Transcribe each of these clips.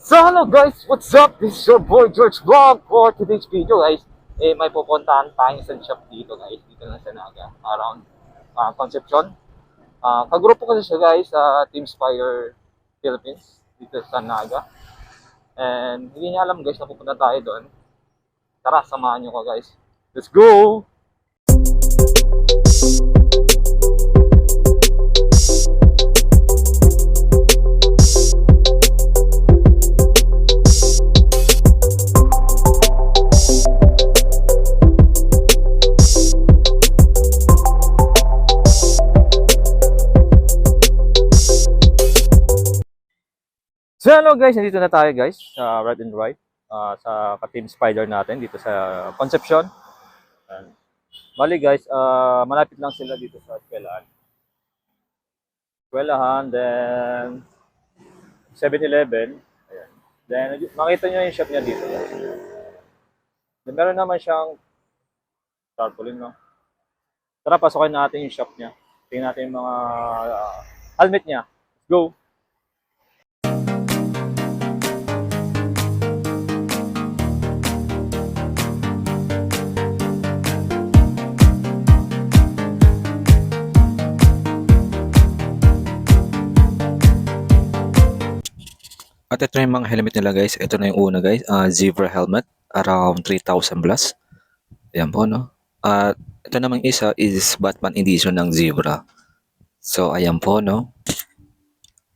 So hello guys, what's up? This is your boy George Vlog for today's video guys. Eh may pupuntahan tayong sa shop dito guys, dito lang sa Naga, around ah, Concepcion. Ah, kagrupo ko siya guys sa Team Spire Philippines dito sa Naga. And hindi niya alam guys na pupunta tayo doon. Tara, samahan niyo ko guys. Let's go! So hello guys, nandito na tayo guys sa Right and Right. ah, sa ka-team spider natin dito sa Concepcion. Ayan. Bali guys, ah, malapit lang sila dito sa eskwelahan. Eskwelahan, then 7-Eleven. Ayan. Then makita nyo yung shop niya dito guys. Then meron naman siyang tarpaulin no. Tara, pasokin natin yung shop niya. Tingnan natin yung mga ah, helmet niya. Let's go! At ito na yung mga helmet nila guys. Ito na yung una guys. ah, zebra helmet. Around 3,000 plus. Ayan po no. At ito namang isa is Batman edition ng zebra. So ayan po no.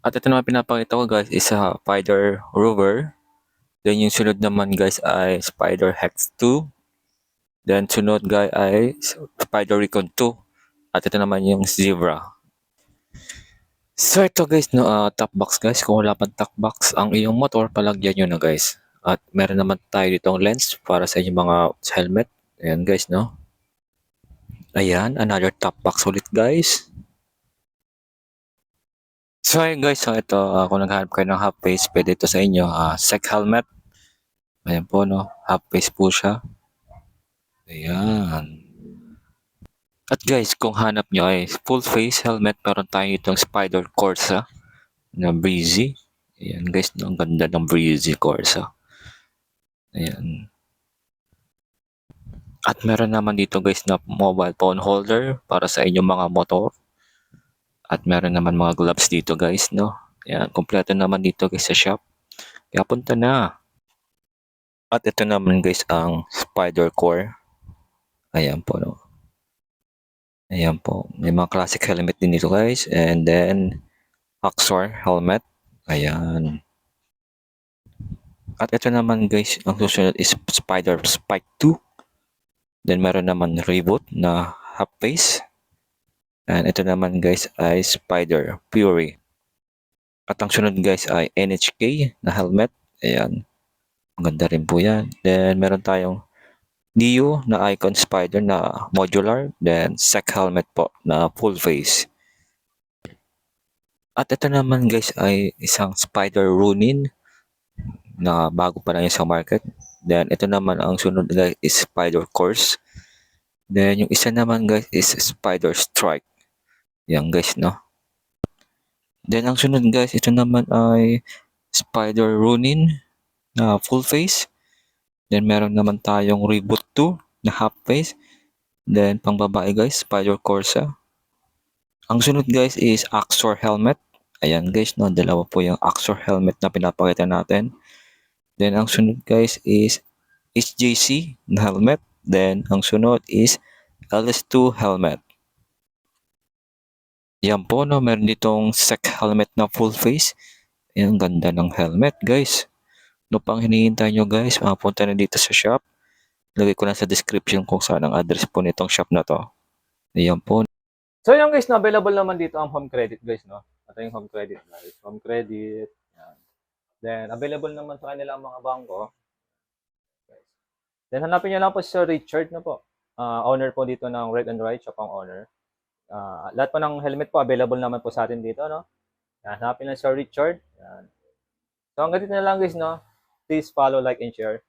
At ito naman pinapakita ko guys is a Spider Rover. Then yung sunod naman guys ay Spider Hex 2. Then sunod guys ay Spider Recon 2. At ito naman yung zebra. So ito guys, no, ah, top box guys. Kung wala pang top box ang iyong motor, palagyan nyo na guys. At meron naman tayo ditong lens para sa inyong mga helmet. Ayan guys, no. Ayan, another top box ulit guys. So ayun guys, so ito, ah, kung naghahanap kayo ng half face, pwede ito sa inyo. ah sec helmet. Ayan po, no. Half face po siya. Ayan. At guys, kung hanap nyo ay full face helmet, meron tayo itong Spider Corsa na Breezy. Ayan guys, no, ang ganda ng Breezy Corsa. Ayan. At meron naman dito guys na mobile phone holder para sa inyong mga motor. At meron naman mga gloves dito guys, no? Ayan, kompleto naman dito guys sa shop. Kaya punta na. At ito naman guys ang Spider Core. Ayan po, no? Ayan po. May mga classic helmet din dito guys. And then, Axor helmet. Ayan. At ito naman guys, ang susunod is Spider Spike 2. Then meron naman Reboot na half face. And ito naman guys ay Spider Fury. At ang sunod guys ay NHK na helmet. Ayan. Ang ganda rin po yan. Then meron tayong Dio na icon spider na modular, then sec helmet po na full face. At ito naman guys ay isang spider runin na bago pa lang sa market. Then ito naman ang sunod guys is spider course. Then yung isa naman guys is spider strike. Yan guys no. Then ang sunod guys ito naman ay spider runin na full face. Then meron naman tayong Reboot 2 na half face. Then pang babae guys, Spider Corsa. Ang sunod guys is Axor helmet. Ayan guys, no, dalawa po yung Axor helmet na pinapakita natin. Then ang sunod guys is HJC na helmet. Then ang sunod is LS2 helmet. Yan po no, meron ditong sec helmet na full face. Ayan, ganda ng helmet guys. No pang hinihintay nyo guys, makapunta na dito sa shop. Lagay ko na sa description kung saan ang address po nitong shop na to. Ayan po. So yung guys, na available naman dito ang home credit guys, no? Ito yung home credit guys. Home credit. Yan. Then, available naman sa kanila ang mga bangko. Then, hanapin nyo lang po si Richard na po. Ah, owner po dito ng Red and Right, shop ang owner. Ah, lahat po ng helmet po, available naman po sa atin dito, no? Yan, hanapin lang si Sir Richard. Yan. So, hanggang dito na lang guys, no? Please follow, like, and share.